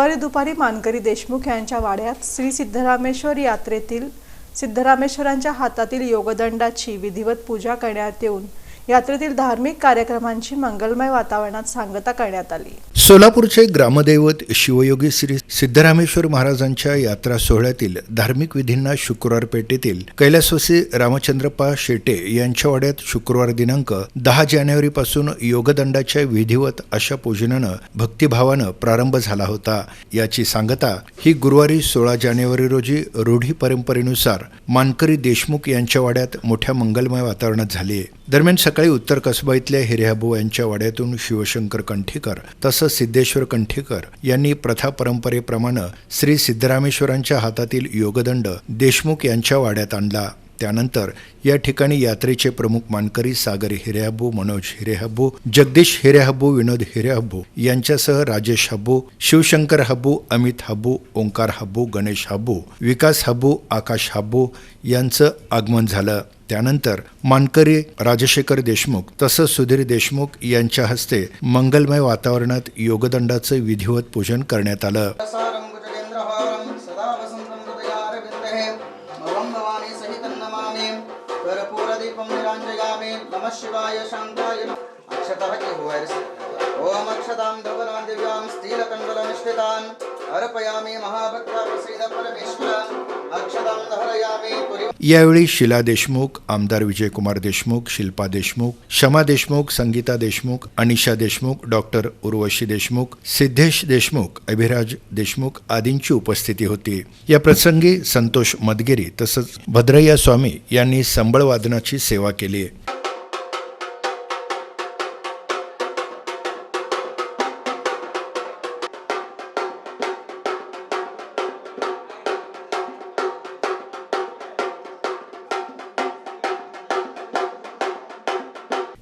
गुरुवारी दुपारी मानकरी देशमुख यांच्या वाड्यात श्री सिद्धरामेश्वर यात्रेतील सिद्धरामेश्वरांच्या हातातील योगदंडाची विधिवत पूजा करण्यात येऊन यात्रेतील धार्मिक कार्यक्रमांची मंगलमय वातावरणात सांगता करण्यात आली. सोलापूरचे ग्रामदैवत शिवयोगी श्री सिद्धरामेश्वर महाराजांच्या यात्रा सोहळ्यातील धार्मिक विधींना शुक्रवार पेठेतील कैलासवासी रामचंद्रप्पा शेटे यांच्या वाड्यात शुक्रवार दिनांक दहा जानेवारी पासून योगदंडाच्या विधिवत अशा पूजनानं भक्तिभावानं प्रारंभ झाला होता. याची सांगता ही गुरुवारी सोळा जानेवारी रोजी रूढी परंपरेनुसार मानकरी देशमुख यांच्या वाड्यात मोठ्या मंगलमय वातावरणात झाली. दरम्यान सकाळी उत्तर कसबा इथल्या यांच्या वाड्यातून शिवशंकर कंठीकर तसंच सिद्धेश्वर कंठीकर यांनी प्रथा परंपरेप्रमाणे श्री सिद्धरामेश्वरांच्या हातातील योगदंड देशमुख यांच्या वाड्यात आणला. त्यानंतर या ठिकाणी यात्रेचे प्रमुख मानकरी सागर हिरेहब्बू मनोज हिरेहब्बू जगदीश हिरेहब्बू विनोद हिरेहब्बू यांच्यासह राजेश हब्बू शिवशंकर हब्बू अमित हब्बू ओंकार हब्बू गणेश हब्बू विकास हब्बू आकाश हब्बू यांचं आगमन झालं. त्यानंतर मानकरी राजशेखर देशमुख तसंच सुधीर देशमुख यांच्या हस्ते मंगलमय वातावरणात योगदंडाचं विधिवत पूजन करण्यात आलं. कर्पूरदीपं निराञ्जयामि नमः शिवाय शान्ताय नमः। अक्षतः इहुवर्ष ॐ अक्षतां धवनां दिव्यां स्थिरकण्डलमिष्टितान् अर्पयामि यावेळी शिला देशमुख आमदार विजयकुमार देशमुख शिल्पा देशमुख शमा देशमुख संगीता देशमुख अनिशा देशमुख डॉक्टर उर्वशी देशमुख सिद्धेश देशमुख अभिराज देशमुख आदींची उपस्थिती होती. या प्रसंगी संतोष मदगिरी तसंच भद्रय्या स्वामी यांनी संबळ वादनाची सेवा केली.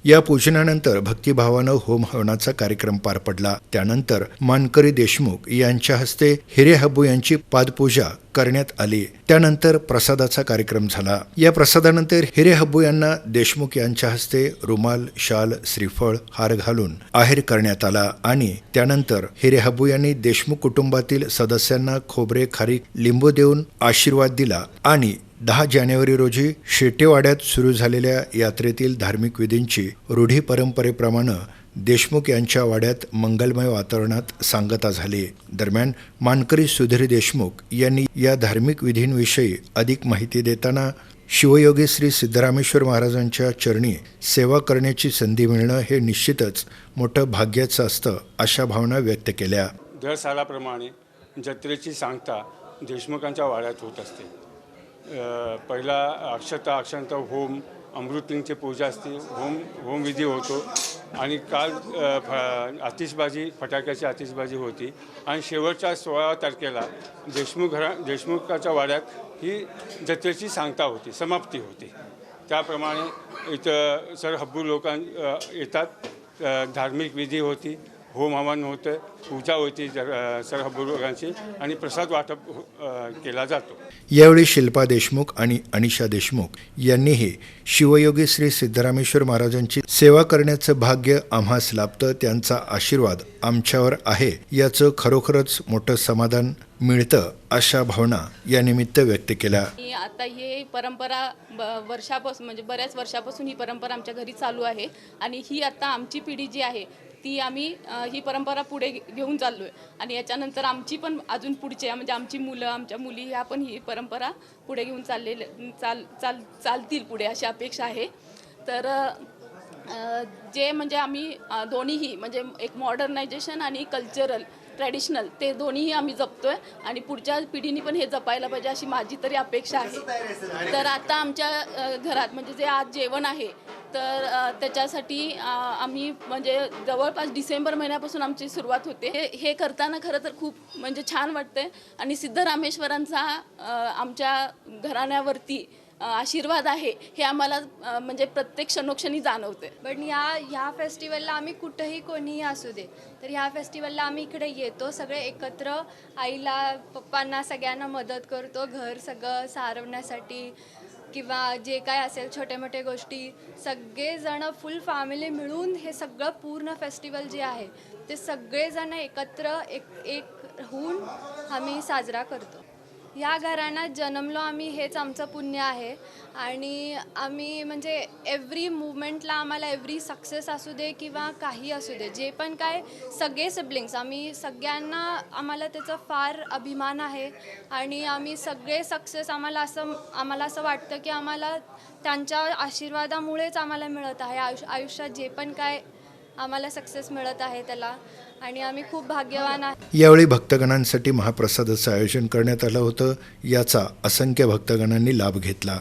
या पूजनानंतर भक्तिभावानं होम हवनाचा कार्यक्रम पार पडला. त्यानंतर मानकरी देशमुख यांच्या हस्ते हिरे हब्बू यांची पादपूजा करण्यात आली. त्यानंतर प्रसादाचा कार्यक्रम झाला. या प्रसादानंतर हिरे हब्बू यांना देशमुख यांच्या हस्ते रुमाल शाल श्रीफळ हार घालून आहेर करण्यात आला आणि त्यानंतर हिरे हब्बू यांनी देशमुख कुटुंबातील सदस्यांना खोबरे खारीक लिंबू देऊन आशीर्वाद दिला आणि दहा जानेवारी रोजी शेटेवाड्यात सुरू झालेल्या यात्रेतील धार्मिक विधींची रूढी परंपरेप्रमाणे देशमुख यांच्या वाड्यात मंगलमय वातावरणात सांगता झाली. दरम्यान मानकरी सुधीर देशमुख यांनी या धार्मिक विधींविषयी अधिक माहिती देताना शिवयोगी श्री सिद्धरामेश्वर महाराजांच्या चरणी सेवा करण्याची संधी मिळणं हे निश्चितच मोठं भाग्याचं असतं अशा भावना व्यक्त केल्या. दर सालाप्रमाणे जत्रेची सांगता देशमुखांच्या वाड्यात होत असते. पहिला अक्षता अक्षंत होम अमृतिंगची पूजा असते होम होमविधी होतो. आणि काल फ आतिषबाजी फटाक्याची आतिषबाजी होती. आणि शेवटच्या सोळा तारखेला देशमुख घरा देशमुखाच्या वाड्यात ही जत्रेची सांगता होती समाप्ती होती. त्याप्रमाणे इथं सर हब्बू लोकां येतात. धार्मिक विधी होती. होम हवन होतं पूजा होती जर- अ, सर हब्बू लोकांची आणि प्रसाद वाटप केला जातो. यावेळी शिल्पा देशमुख आणि अनिशा देशमुख यांनीही शिवयोगी श्री सिद्धरामेश्वर महाराजांची सेवा करण्याचं भाग्य आम्हास लाभतं त्यांचा आशीर्वाद आमच्यावर आहे. याचं खरोखरच मोठं समाधान मिळतं अशा भावना या निमित्त व्यक्त केल्या. आता ही परंपरा ब वर्षापासून म्हणजे बऱ्याच वर्षापासून ही परंपरा आमच्या घरी चालू आहे. आणि ही आता आमची पिढी जी आहे ती आम्ही ही परंपरा पुढे घेऊन चाललो आहे आणि याच्यानंतर आमची पण अजून पुढचे म्हणजे आमची मुलं आमच्या मुली ह्या पण ही परंपरा पुढे घेऊन चाललेले चाल चाल चालतील पुढे अशी अपेक्षा आहे. तर जे म्हणजे आम्ही दोन्हीही म्हणजे एक मॉडर्नायझेशन आणि कल्चरल ट्रॅडिशनल ते दोन्हीही आम्ही जपतोय. आणि पुढच्या पिढीने पण हे जपायला पाहिजे अशी माझी तरी अपेक्षा आहे. तर आता आमच्या घरात म्हणजे जे आज जेवण आहे तर त्याच्यासाठी आम्ही म्हणजे जवळपास डिसेंबर महिन्यापासून आमची सुरुवात होते. हे हे करताना खरं तर खूप म्हणजे छान वाटतंय. आणि सिद्धरामेश्वरांचा आमच्या घराण्यावरती आशीर्वाद आहे हे आम्हाला म्हणजे प्रत्येक क्षणोक्षणी जाणवते पण या ह्या फेस्टिवलला आम्ही कुठंही कोणीही असू दे तर ह्या फेस्टिवलला आम्ही इकडे येतो सगळे एकत्र आईला पप्पांना सगळ्यांना मदत करतो घर सगळं सारवण्यासाठी. किंवा जे काय असेल छोटे मोठे गोष्टी सगळेजणं फुल फॅमिली मिळून हे सगळं पूर्ण फेस्टिवल जे आहे ते सगळेजण एकत्र एक एक होऊन आम्ही साजरा करतो. या घराण्यात जन्मलो आम्ही हेच आमचं पुण्य आहे. आणि आम्ही म्हणजे एव्हरी मुवमेंटला आम्हाला एव्हरी सक्सेस असू दे किंवा काही असू दे जे पण काय सगळे सिबलिंग्स आम्ही सगळ्यांना आम्हाला त्याचा फार अभिमान आहे. आणि आम्ही सगळे सक्सेस आम्हाला असं आम्हाला असं वाटतं की आम्हाला त्यांच्या आशीर्वादामुळेच आम्हाला मिळत आहे. आयुष्य आयुष्यात जे पण काय आम्हाला सक्सेस मिळत आहे त्याला. आणि आम्ही खूप भाग्यवान आहे. यावेळी भक्तगणांसाठी महाप्रसादाचं आयोजन करण्यात आलं होतं. याचा असंख्य भक्तगणांनी लाभ घेतला.